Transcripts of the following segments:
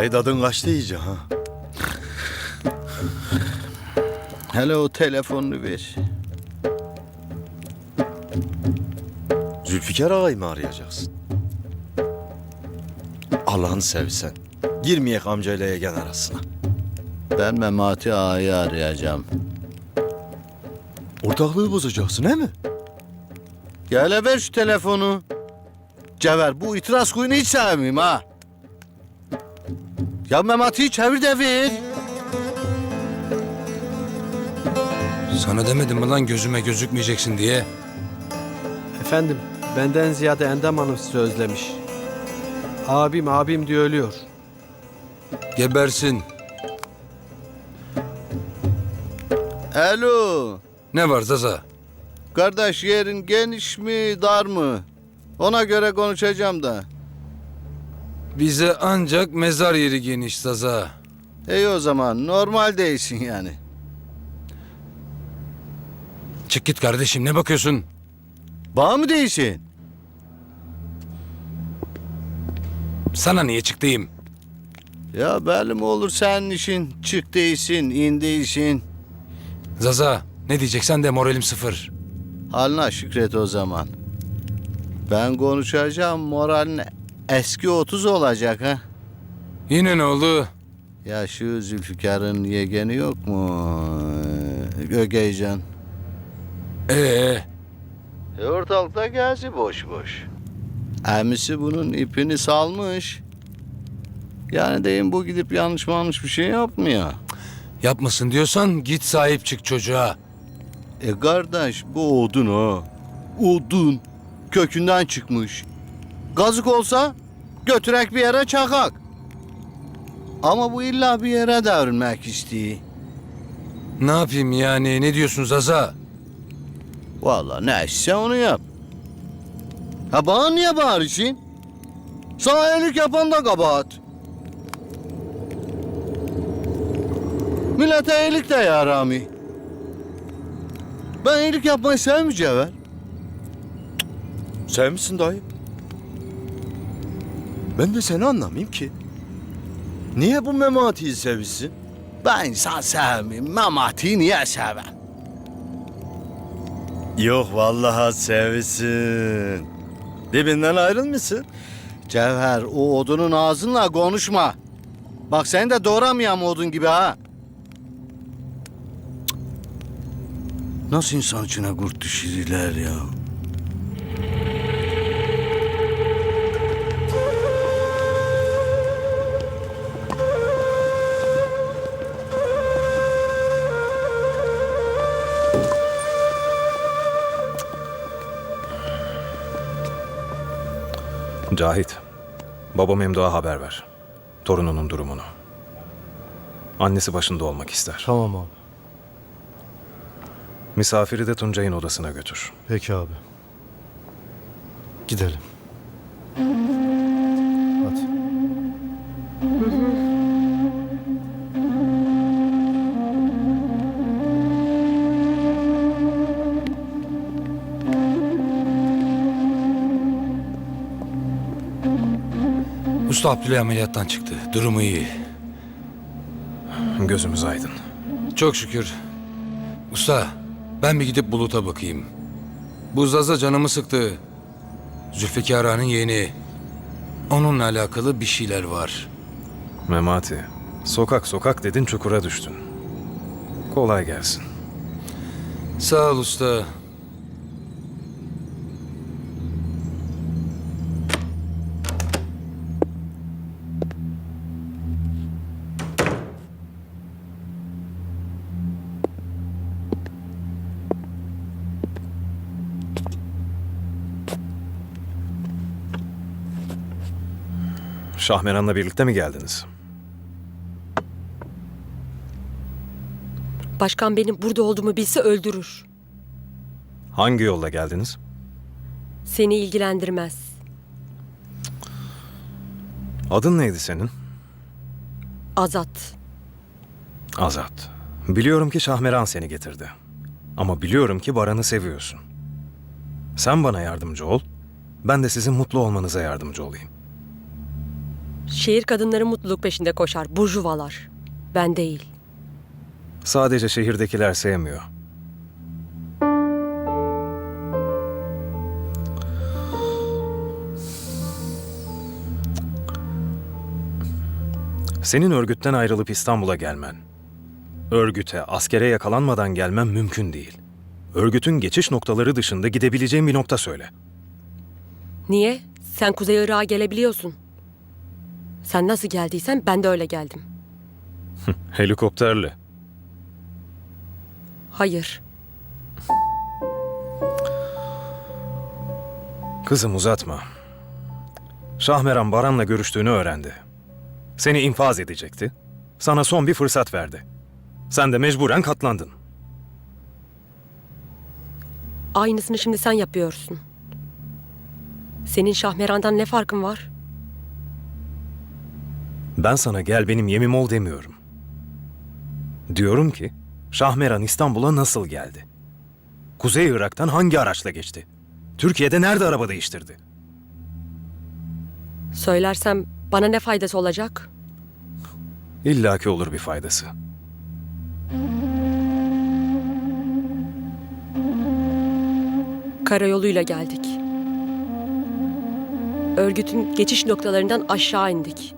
Dayı dadın kaçtı iyice ha. Hele o telefonunu ver. Zülfikar ağayı mı arayacaksın? Allah'ını sevsen. Girmeyek amcayla yegen arasına. Ben Memati Ağa'yı arayacağım. Ortaklığı bozacaksın he mi? Gel ver şu telefonu. Cevher bu itiraz kuyunu hiç sevmeyeyim ha. Ya Memati'yi çevir de ver. Sana demedim mi lan gözüme gözükmeyeceksin diye? Efendim, benden ziyade Endam Hanım sizi özlemiş. Abim abim diye ölüyor. Gebersin. Alo. Ne var Zaza? Kardeş yerin geniş mi dar mı? Ona göre konuşacağım da. Bize ancak mezar yeri geniş Zaza. İyi o zaman normal değilsin yani. Çık git kardeşim ne bakıyorsun? Bağ mı değilsin? Sana niye çıktayım? Ya belli mi olur senin işin? Çık değilsin, in değilsin. Zaza ne diyeceksen de moralim sıfır. Haline şükret o zaman. Ben konuşacağım moralin eski 30 olacak ha. Yine ne oldu? Ya şu Zülfikar'ın yegeni yok mu? Gögeycan. Ee, E ortalıkta gezi boş boş. Emisi bunun ipini salmış. Yani deyim bu gidip yanlış yanlış bir şey yapmıyor. yapmasın diyorsan git sahip çık çocuğa. E kardeş bu odun o. Odun. Kökünden çıkmış. Gazık olsa götürek bir yere çakak. Ama bu illa bir yere devrilmek istiyor. Ne yapayım yani ne diyorsun Zaza? Vallahi ne işse onu yap. Ha bana niye bağırıyorsun? Sana iyilik yapan da kabahat. Millete iyilik de yarami. Ben iyilik yapmayı sevmeyeceğim. Sevmişsin dayı. Ben de seni anlamayayım ki. Niye bu Memati'yi sevmişsin? Ben insan sevmeyeyim. Memati'yi niye sevem? Yok vallahi sevmişsin. Dibinden ayrılmışsın. Cevher o odunun ağzınla konuşma. Bak seni de doğramayam odun gibi ha. Nasıl insan içine kurt düşürürler ya? Cahit, baba Memduh'a haber ver. Torununun durumunu. Annesi başında olmak ister. Tamam abi. Misafiri de Tuncay'ın odasına götür. Peki abi. Gidelim. Usta Abdülay ameliyattan çıktı. Durumu iyi. Gözümüz aydın. Çok şükür. Usta ben bir gidip Bulut'a bakayım. Bu Zaza canımı sıktı. Zülfikar Ağa'nın yeğeni. Onunla alakalı bir şeyler var. Memati, sokak sokak dedin çukura düştün. Kolay gelsin. Sağ ol usta. Şahmeran'la birlikte mi geldiniz? Başkan benim burada olduğumu bilse öldürür. Hangi yolla geldiniz? Seni ilgilendirmez. Adın neydi senin? Azat. Azat. Biliyorum ki Şahmeran seni getirdi. Ama biliyorum ki Baran'ı seviyorsun. Sen bana yardımcı ol. Ben de sizin mutlu olmanıza yardımcı olayım. Şehir kadınları mutluluk peşinde koşar. Burjuvalar. Ben değil. Sadece şehirdekiler sevmiyor. Senin örgütten ayrılıp İstanbul'a gelmen, örgüte, askere yakalanmadan gelmen mümkün değil. Örgütün geçiş noktaları dışında gidebileceğin bir nokta söyle. Niye? Sen Kuzey Irak'a gelebiliyorsun. Sen nasıl geldiysen ben de öyle geldim. Helikopterle. Hayır. Kızım uzatma. Şahmeran Baran'la görüştüğünü öğrendi. Seni infaz edecekti. Sana son bir fırsat verdi. Sen de mecburen katlandın. Aynısını şimdi sen yapıyorsun. Senin Şahmeran'dan ne farkın var? Ben sana gel benim yemim ol demiyorum. Diyorum ki Şahmeran İstanbul'a nasıl geldi? Kuzey Irak'tan hangi araçla geçti? Türkiye'de nerede araba değiştirdi? Söylersem bana ne faydası olacak? İlla ki olur bir faydası. Karayoluyla geldik. Örgütün geçiş noktalarından aşağı indik.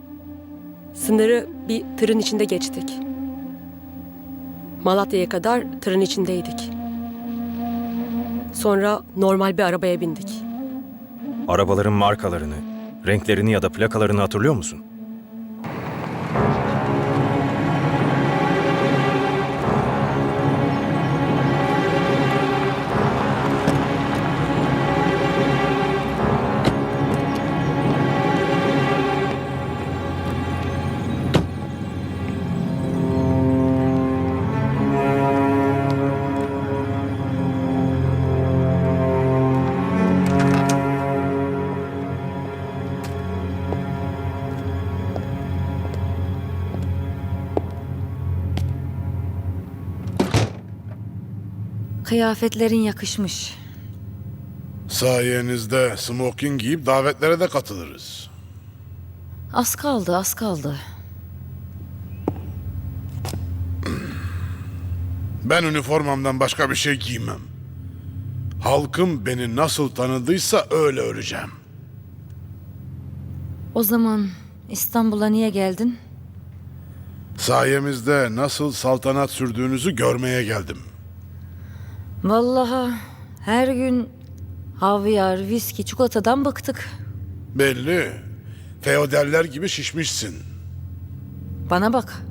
Sınırı bir tırın içinde geçtik. Malatya'ya kadar tırın içindeydik. Sonra normal bir arabaya bindik. Arabaların markalarını, renklerini ya da plakalarını hatırlıyor musun? Kıyafetlerin yakışmış. Sayenizde smoking giyip davetlere de katılırız. Az kaldı, az kaldı. Ben üniformamdan başka bir şey giymem. Halkım beni nasıl tanıdıysa öyle öleceğim. O zaman İstanbul'a niye geldin? Sayemizde nasıl saltanat sürdüğünüzü görmeye geldim. Vallahi her gün havyar, viski, çikolatadan bıktık. Belli. Feodeller gibi şişmişsin. Bana bak.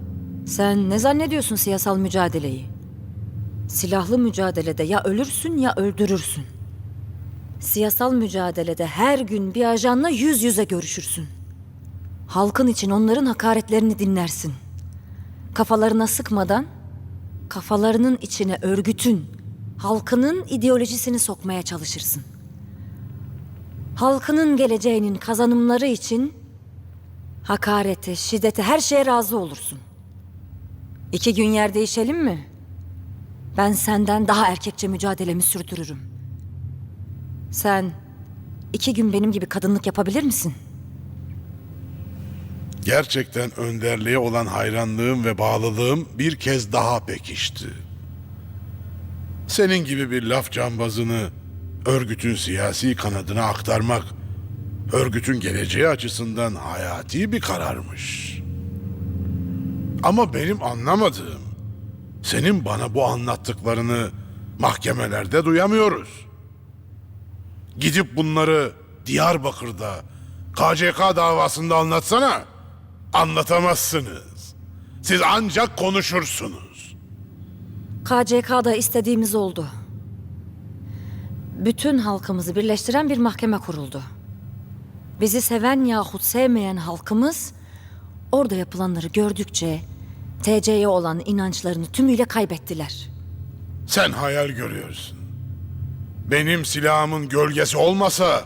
Sen ne zannediyorsun siyasal mücadeleyi? Silahlı mücadelede ya ölürsün ya öldürürsün. Siyasal mücadelede her gün bir ajanla yüz yüze görüşürsün. Halkın için onların hakaretlerini dinlersin. Kafalarına sıkmadan kafalarının içine örgütün, halkının ideolojisini sokmaya çalışırsın. Halkının geleceğinin kazanımları için hakarete, şiddete, her şeye razı olursun. İki gün yer değişelim mi? Ben senden daha erkekçe mücadelemi sürdürürüm. Sen iki gün benim gibi kadınlık yapabilir misin? Gerçekten önderliğe olan hayranlığım ve bağlılığım bir kez daha pekişti. Senin gibi bir laf cambazını örgütün siyasi kanadına aktarmak, örgütün geleceği açısından hayati bir kararmış. Ama benim anlamadığım, senin bana bu anlattıklarını mahkemelerde duyamıyoruz. Gidip bunları Diyarbakır'da, KCK davasında anlatsana. Anlatamazsınız. Siz ancak konuşursunuz. KCK'da istediğimiz oldu. Bütün halkımızı birleştiren bir mahkeme kuruldu. Bizi seven yahut sevmeyen halkımız orada yapılanları gördükçe TC'ye olan inançlarını tümüyle kaybettiler. Sen hayal görüyorsun. Benim silahımın gölgesi olmasa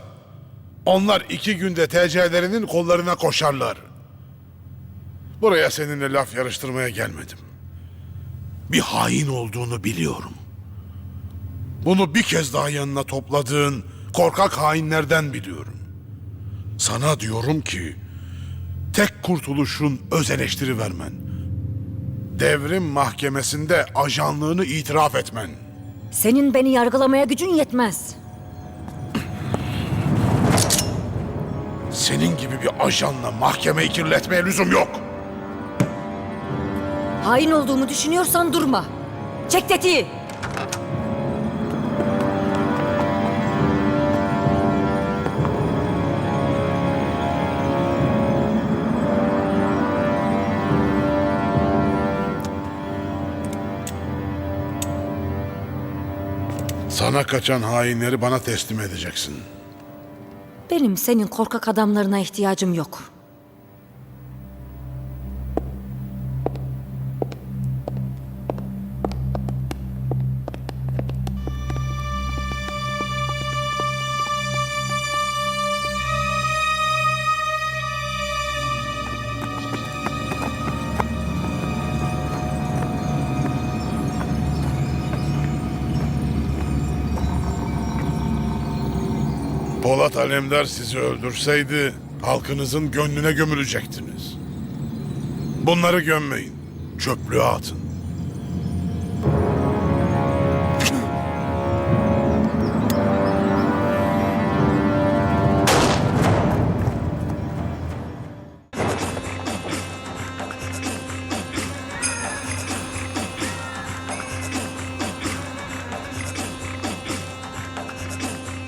onlar iki günde TC'lerinin kollarına koşarlar. Buraya seninle laf yarıştırmaya gelmedim. Bir hain olduğunu biliyorum. Bunu bir kez daha yanına topladığın korkak hainlerden biliyorum. Sana diyorum ki tek kurtuluşun öz eleştiri vermen. Devrim mahkemesinde ajanlığını itiraf etmen. Senin beni yargılamaya gücün yetmez. Senin gibi bir ajanla mahkemeyi kirletmeye lüzum yok. Hain olduğumu düşünüyorsan durma. Çek tetiği. Sana kaçan hainleri bana teslim edeceksin. Benim senin korkak adamlarına ihtiyacım yok. Polat Alemdar sizi öldürseydi halkınızın gönlüne gömülecektiniz. Bunları gömmeyin. Çöplüğe atın.